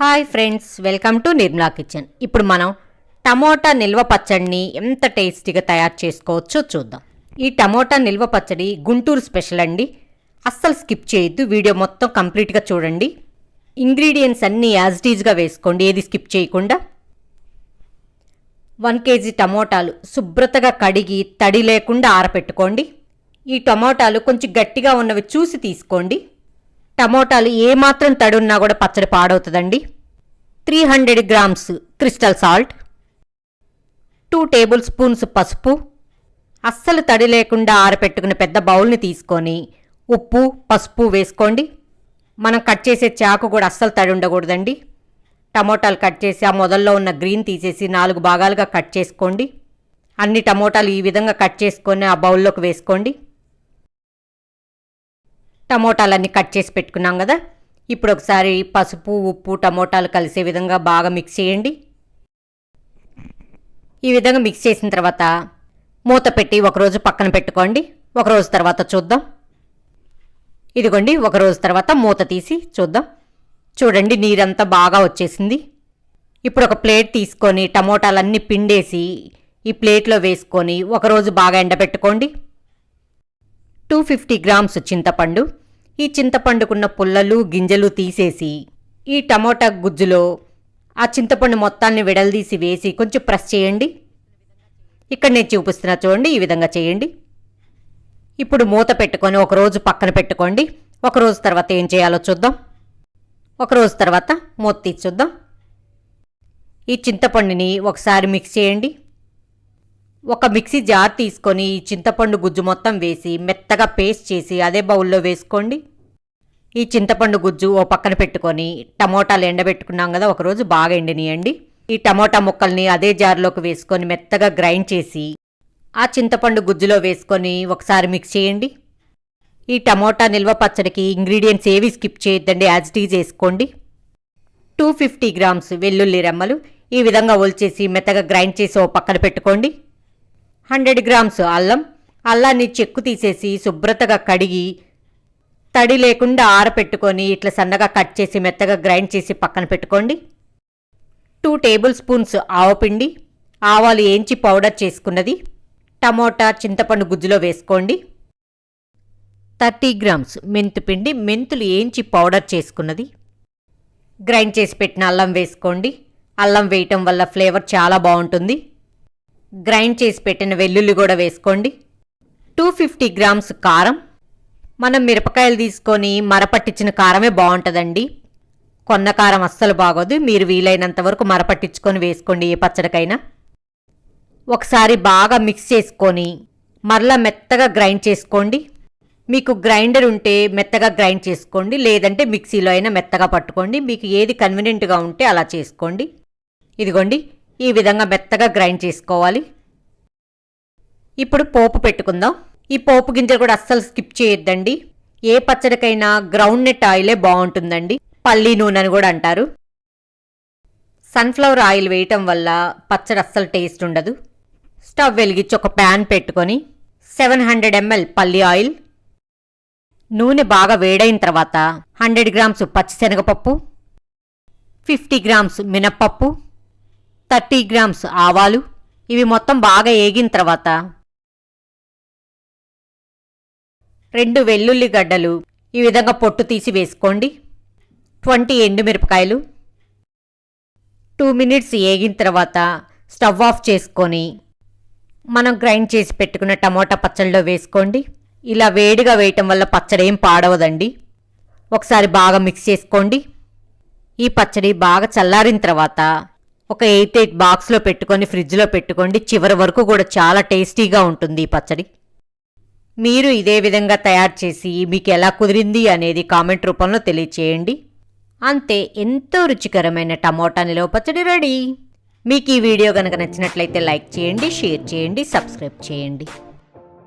Hi friends welcome to Nirmala kitchen ఇప్పుడు మనం tomato నిల్వ పచ్చడిని ఎంత టేస్టీగా తయారు చేసుకోవచ్చో చూద్దాం. ఈ టమోటా నిల్వ పచ్చడి గుంటూరు స్పెషల్ అండి. అస్సలు స్కిప్ చేయొద్దు వీడియో మొత్తం కంప్లీట్గా చూడండి. ఇంగ్రీడియంట్స్ అన్నీ యాజ్ డీజ్గా వేసుకోండి ఏది స్కిప్ చేయకుండా. వన్ కేజీ టమోటాలు శుభ్రతగా కడిగి తడి లేకుండా ఆరపెట్టుకోండి. ఈ టమోటాలు కొంచెం గట్టిగా ఉన్నవి చూసి తీసుకోండి. టమోటాలు ఏమాత్రం తడి ఉన్నా కూడా పచ్చడి పాడవుతుందండి. Three hundred grams crystal salt two tablespoons పసుపు అస్సలు తడి లేకుండా ఆరపెట్టుకున్న పెద్ద బౌల్ని తీసుకొని ఉప్పు పసుపు వేసుకోండి. మనం కట్ చేసే చాకు కూడా అస్సలు తడి ఉండకూడదండి. టమోటాలు కట్ చేసి ఆ మొదల్లో ఉన్న గ్రీన్ తీసేసి నాలుగు భాగాలుగా కట్ చేసుకోండి. అన్ని టమోటాలు ఈ విధంగా కట్ చేసుకొని ఆ బౌల్లోకి వేసుకోండి. టమోటాలన్నీ కట్ చేసి పెట్టుకున్నాం కదా. ఇప్పుడు ఒకసారి పసుపు ఉప్పు టమోటాలు కలిసే విధంగా బాగా మిక్స్ చేయండి. ఈ విధంగా మిక్స్ చేసిన తర్వాత మూత పెట్టి ఒకరోజు పక్కన పెట్టుకోండి. ఒకరోజు తర్వాత చూద్దాం. ఇదిగోండి ఒకరోజు తర్వాత మూత తీసి చూద్దాం. చూడండి నీరంతా బాగా వచ్చేసింది. ఇప్పుడు ఒక ప్లేట్ తీసుకొని టమోటాలన్నీ పిండేసి ఈ ప్లేట్లో వేసుకొని ఒకరోజు బాగా ఎండబెట్టుకోండి. టూ ఫిఫ్టీ గ్రామ్స్ చింతపండు ఈ చింతపండుకున్న పుల్లలు గింజలు తీసేసి ఈ టమోటా గుజ్జులో ఆ చింతపండు మొత్తాన్ని విడలదీసి వేసి కొంచెం ప్రెస్ చేయండి. ఇక్కడ నేను చూపిస్తున్నా చూడండి ఈ విధంగా చేయండి. ఇప్పుడు మూత పెట్టుకొని ఒకరోజు పక్కన పెట్టుకోండి. ఒకరోజు తర్వాత ఏం చేయాలో చూద్దాం. ఒకరోజు తర్వాత మూత తీసి చూద్దాం. ఈ చింతపండుని ఒకసారి మిక్స్ చేయండి. ఒక మిక్సీ జార్ తీసుకొని ఈ చింతపండు గుజ్జు మొత్తం వేసి మెత్తగా పేస్ట్ చేసి అదే బౌల్లో వేసుకోండి. ఈ చింతపండు గుజ్జు ఓ పక్కన పెట్టుకొని టమోటాలు ఎండబెట్టుకున్నాం కదా ఒకరోజు బాగా ఎండినియండి. ఈ టమోటా ముక్కల్ని అదే జార్లోకి వేసుకొని మెత్తగా గ్రైండ్ చేసి ఆ చింతపండు గుజ్జులో వేసుకొని ఒకసారి మిక్స్ చేయండి. ఈ టమోటా నిల్వ పచ్చడికి ఇంగ్రీడియంట్స్ ఏవి స్కిప్ చేయొద్దండి యాజ్ టీజ్ వేసుకోండి. టూ ఫిఫ్టీ గ్రామ్స్ వెల్లుల్లి రెమ్మలు ఈ విధంగా ఒలిచేసి మెత్తగా గ్రైండ్ చేసి ఓ పక్కన పెట్టుకోండి. హండ్రెడ్ గ్రామ్స్ అల్లం. అల్లాన్ని చెక్కు తీసేసి శుభ్రతగా కడిగి తడి లేకుండా ఆరపెట్టుకొని ఇట్లా సన్నగా కట్ చేసి మెత్తగా గ్రైండ్ చేసి పక్కన పెట్టుకోండి. టూ టేబుల్ స్పూన్స్ ఆవపిండి ఆవాలు ఏంచి పౌడర్ చేసుకున్నది టమోటా చింతపండు గుజ్జులో వేసుకోండి. థర్టీ గ్రామ్స్ మెంతుపిండి మెంతులు ఏంచి పౌడర్ చేసుకున్నది. గ్రైండ్ చేసి పెట్టిన అల్లం వేసుకోండి. అల్లం వేయటం వల్ల ఫ్లేవర్ చాలా బాగుంటుంది. గ్రైండ్ చేసి పెట్టిన వెల్లుల్లి కూడా వేసుకోండి. టూ ఫిఫ్టీ గ్రామ్స్ కారం మనం మిరపకాయలు తీసుకొని మరపట్టించిన కారమే బాగుంటుందండి. కొన్న కారం అస్సలు బాగోదు. మీరు వీలైనంత వరకు మరపట్టించుకొని వేసుకోండి ఏ పచ్చడికైనా. ఒకసారి బాగా మిక్స్ చేసుకొని మరలా మెత్తగా గ్రైండ్ చేసుకోండి. మీకు గ్రైండర్ ఉంటే మెత్తగా గ్రైండ్ చేసుకోండి. లేదంటే మిక్సీలో అయినా మెత్తగా పట్టుకోండి. మీకు ఏది కన్వీనియంట్గా ఉంటే అలా చేసుకోండి. ఇదిగోండి ఈ విధంగా మెత్తగా గ్రైండ్ చేసుకోవాలి. ఇప్పుడు పోపు పెట్టుకుందాం. ఈ పోపు గింజలు కూడా అస్సలు స్కిప్ చేయొద్దండి. ఏ పచ్చడికైనా గ్రౌండ్ నెట్ ఆయిలే బాగుంటుందండి. పల్లీ నూనె అని కూడా అంటారు. సన్ఫ్లవర్ ఆయిల్ వేయటం వల్ల పచ్చడి అస్సలు టేస్ట్ ఉండదు. స్టవ్ వెలిగించి ఒక ప్యాన్ పెట్టుకొని సెవెన్ హండ్రెడ్ ఎంఎల్ పల్లి ఆయిల్ నూనె బాగా వేడైన తర్వాత హండ్రెడ్ గ్రామ్స్ పచ్చిశనగపప్పు ఫిఫ్టీ గ్రామ్స్ మినప్పప్పు థర్టీ గ్రామ్స్ ఆవాలు. ఇవి మొత్తం బాగా ఏగిన తర్వాత రెండు వెల్లుల్లి గడ్డలు ఈ విధంగా పొట్టు తీసి వేసుకోండి. ట్వంటీ ఎండుమిరపకాయలు. టూ మినిట్స్ ఏగిన తర్వాత స్టవ్ ఆఫ్ చేసుకొని మనం గ్రైండ్ చేసి పెట్టుకున్న టమోటా పచ్చడిలో వేసుకోండి. ఇలా వేడిగా వేయటం వల్ల పచ్చడి ఏం పాడవదండి. ఒకసారి బాగా మిక్స్ చేసుకోండి. ఈ పచ్చడి బాగా చల్లారిన తర్వాత ఒక ఎయిట్ ఎయిట్ బాక్స్లో పెట్టుకొని ఫ్రిడ్జ్లో పెట్టుకోండి. చివరి వరకు కూడా చాలా టేస్టీగా ఉంటుంది ఈ పచ్చడి. మీరు ఇదే విధంగా తయారు చేసి మీకు ఎలా కుదిరింది అనేది కామెంట్ రూపంలో తెలియచేయండి. అంతే ఎంతో రుచికరమైన టమోటా నిలవ పచ్చడి రెడీ. మీకు ఈ వీడియో కనుక నచ్చినట్లయితే లైక్ చేయండి షేర్ చేయండి సబ్స్క్రైబ్ చేయండి.